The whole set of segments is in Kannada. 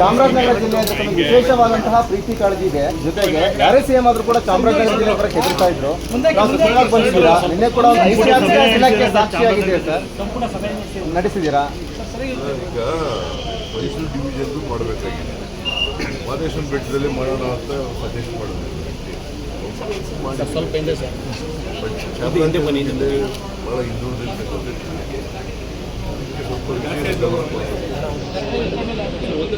ಚಾಮರಾಜನಗರ ಜಿಲ್ಲೆ ಅಂತ ಒಂದು ವಿಶೇಷವಾದಂತಹ ಪ್ರೀತಿ ಕಾಳಜಿ ಇದೆ. ಜೊತೆಗೆ ಯಾರೇ ಸಿಎಂ ಆದ್ರೂ ಕೂಡ ಚಾಮರಾಜನಗರ ಜಿಲ್ಲೆ ಅವರ ಹೆದರ್ತಾ ಇದ್ರು. ಸುಧಾರಣೆ ಬಂದಿದ್ದೀರಾ? ನಿನ್ನೆ ಕೂಡ ಒಂದು ಐತಿಹಾಸಿಕ ದಿನಕ್ಕೆ ಸಾಕ್ಷಿಯಾಗಿದೆ ಸರ್? ನಡೆಸಿದ್ದೀರಾ ಈಗ ಮೈಸೂರು ಡಿವಿಷನ್ದು ಮಾಡಬೇಕಾಗಿದೆ. ಮಾದೇಶ್ವರ ಬೆಟ್ಟದಲ್ಲಿ ಮಾಡೋಣ ಅಂತ ಸಜೆಸ್ಟ್ ಮಾಡಿದ್ರು ಸ್ವಲ್ಪ ಹಿಂದೆ ಸರ್. ಭಾಳ ಹಿಂದುಳಿದಿರ್ತಕ್ಕಂಥ ಜಿಲ್ಲೆ. ಅದಕ್ಕೆ ಸ್ವಲ್ಪ ವಿಶೇಷ ಗಮನ ಕೊಡ್ಬೇಕು. ಒಂದು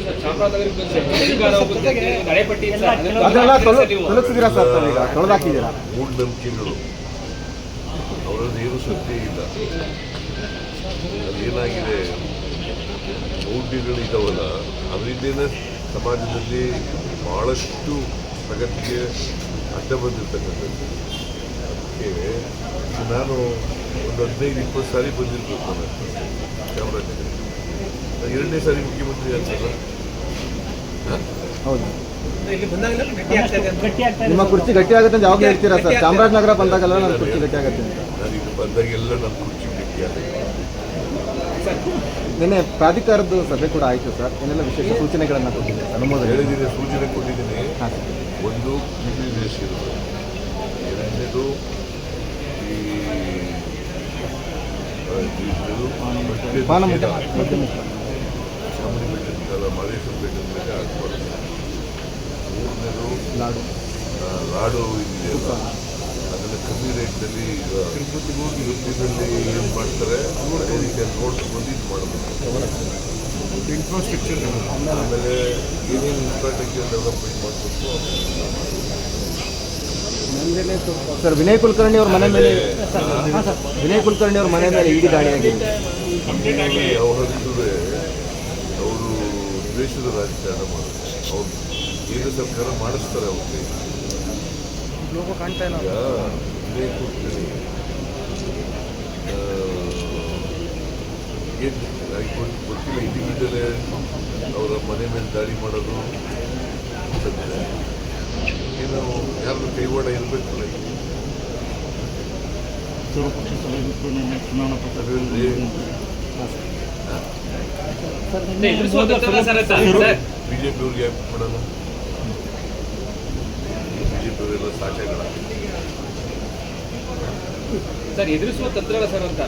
ಸರ್ ಚಾಮರಾಜನಗರ ಹಳೆಪಟ್ಟಿ ಅದೆಲ್ಲ ತೊಲ ತೊಲಗಿಸಿದ್ದೀರಾ ಏನು ಸತ್ಯ ಇಲ್ಲ. ಅದೇನಾಗಿದೆ ಮೌಢ್ಯಗಳಿದ್ದಾವಲ್ಲ ಅದರಿಂದೇನೆ ಸಮಾಜದಲ್ಲಿ ಬಹಳಷ್ಟು ಪ್ರಗತಿಗೆ ಅಡ್ಡ ಬಂದಿರ್ತಕ್ಕಂಥದ್ದು. ಅದಕ್ಕೆ ನಾನು ಒಂದು ಹದಿನೈದು, ಇಪ್ಪತ್ತು ಸಾರಿ ಬಂದಿರಬೇಕು ನಾನು ನಾನು ಎರಡನೇ ಸಾರಿ ಮುಖ್ಯಮಂತ್ರಿ ಆಗ್ತಲ್ಲ ಹೌದು. ನಿಮ್ಮ ಕುರ್ಚಿ ಗಟ್ಟಿ ಆಗುತ್ತೆ ಅಂತ ಯಾವಾಗಲೂ ಹೇಳ್ತೀರಾ ಸರ್? ಚಾಮರಾಜನಗರ ಬಂದಾಗಲ್ಲ ನನ್ನ ಕುರ್ಚಿ ಗಟ್ಟಿ ಆಗುತ್ತೆ ಅಂತ. ಬಂದಾಗೆಲ್ಲ ನನ್ನ ಕುರ್ಚಿ ಗಟ್ಟಿಯಾಗಿದೆ ನಿನ್ನೆ ಪ್ರಾಧಿಕಾರದ ಸಭೆ ಕೂಡ ಆಯಿತು ಸರ್. ಏನೆಲ್ಲ ವಿಶೇಷ ಸೂಚನೆಗಳನ್ನು ಕೊಟ್ಟಿದೆ ಸರ್ ಅನುಮೋದನೆ. ಹೇಳಿದ್ದೀನಿ ಸೂಚನೆ ಕೊಟ್ಟಿದ್ದೀನಿ. ಒಂದು ರೇಸ್ ಇರೋದು. ಎರಡನೇದು ಈ ಆ, ಚಾಮುಂಡಿ ಬೆಟ್ಟದ ಮೇಲೆ ಹಾಕ್ಬಾರ್ದು ಮೂರನೇದು ಲಾಡು. ಲಾಡು ಇದೆಯಲ್ಲ ಅದನ್ನು ಕಮ್ಮಿ ರೇಟ್ನಲ್ಲಿ ಈಗ ತಿರುಪತಿನಲ್ಲಿ ಏನು ಮಾಡ್ತಾರೆ ಅದೇ ರೀತಿಯಲ್ಲಿ ಬಂದು ಇದು ಮಾಡಬೇಕು ಇನ್ಫ್ರಾಸ್ಟ್ರಕ್ಚರ್ ಆಮೇಲೆ ಏನೇನು ಇನ್ಫ್ರಾಸ್ಟ್ರಕ್ಚರ್ ಡೆವಲಪ್ಮೆಂಟ್ ಮಾಡಬೇಕು ಸರ್ ವಿನಯ್ ಕುಲಕರ್ಣಿ ಅವ್ರ ಮನೆ ಮೇಲೆ ಸರ್. ವಿನಯ್ ಕುಲಕರ್ಣಿ ಅವ್ರ ಮನೆ ಮೇಲೆ ಇಡೀ ದಾಳಿಯಾಗಿದೆ ಆಗಿದೆ. ದ್ವೇಷದ ರಾಜಕಾರಣ ಮಾಡುತ್ತೆ ಅವ್ರು ಕೇಂದ್ರ ಸರ್ಕಾರ ಮಾಡಿಸ್ತಾರೆ ಅವ್ರಿಗೆ ಈಗ ಕುಲಕರ್ಣಿ ಏನು ಗೊತ್ತಿಲ್ಲ ಇಂಡಿವಿಜುವಲ್ ಅವರ ಮನೆ ಮೇಲೆ ದಾಳಿ ಮಾಡೋದು ಏನು ಯಾರು ಕೈವಾಡ ಇರಬೇಕಲ್ಲ ಅದರಲ್ಲಿ ಬಿಜೆಪಿ ಅವ್ರಿಗೆ ಯಾಕೆ ಮಾಡಲ್ಲ ಬಿಜೆಪಿ ಅವರೆಲ್ಲ ಸರ್ ಎದುರಿಸುವ ತಂತ್ರಗಳ ಸರ್ ಅಂತ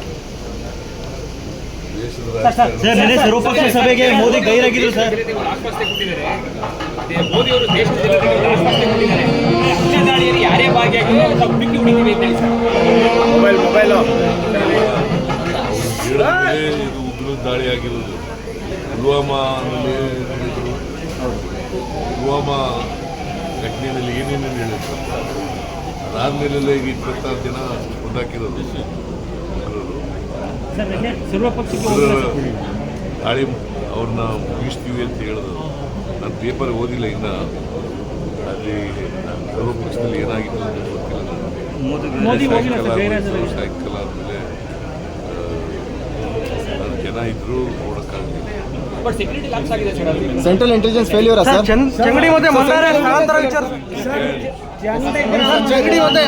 ಸರ್ವಪಕ್ಷ ಸಭೆಗೆ ಮೋದಿ ಗೈರಾಗಿದ್ರು ಸರ್ ಆಶ್ವಾಸನೆ ಕೊಟ್ಟಿದ್ದಾರೆ ಮೋದಿ ಅವರು ದೇಶದ ಜನತೆಗೆ ಒಂದು ಆಶ್ವಾಸನೆ ಕೊಟ್ಟಿದ್ದಾರೆ ಉಗ್ರ ದಾಳಿಯಲ್ಲಿ ಯಾರೇ ಭಾಗಿಯಾಗಿರೋ ನಾವು ಹುಡುಕಿ ಹುಡುಕಿವಿ ಅಂತ ಹೇಳಿ ಸರ್ ಮೊಬೈಲ್ ಇದು ಉಗ್ರ ದಾಳಿ ಆಗಿರೋದು ಪುಲ್ವಾಮಾನಲ್ಲಿ ಪುಲ್ವಾಮಾ ಘಟನೆಯಲ್ಲಿ ಏನೇನೇನು ಹೇಳಿದ್ರು? ಅದಾದ್ಮೇಲೆಲ್ಲ ಈಗ ಇಪ್ಪತ್ತಾರು ಜನ ಉಗ್ರರ ದಾಳಿ ಅವ್ರನ್ನ ಮುಗಿಸ್ತೀವಿ ಅಂತ ಹೇಳಿದ್ರು. ನಾನು ಪೇಪರ್ ಓದಿಲ್ಲ ಇನ್ನ. ಅಲ್ಲಿ ಸರ್ವಪಕ್ಷದಲ್ಲಿ ಏನಾಗಿತ್ತು ಅಂತ ಗೊತ್ತಿಲ್ಲ. ಸಾಯಂಕಾಲ ಸರ್ ಗೈರಾದ್ರು ಆಗೋಯ್ತು, ಸಾಯಂಕಾಲ ಆದಮೇಲೆ ಜನ ಇದ್ರು ನೋಡಕ್ಕಾಗಲಿಲ್ಲ. ಬಟ್ ಸೆಕ್ಯೂರಿಟಿ ಲ್ಯಾಪ್ಸ್ ಆಗಿದೆ sir central intelligence failure sir Changadi ಮತ್ತೆ ಮಂದಾರ ಸ್ಥಳಾಂತರ ವಿಚಾರ ಚಂಗಡಿ ಮತ್ತೆ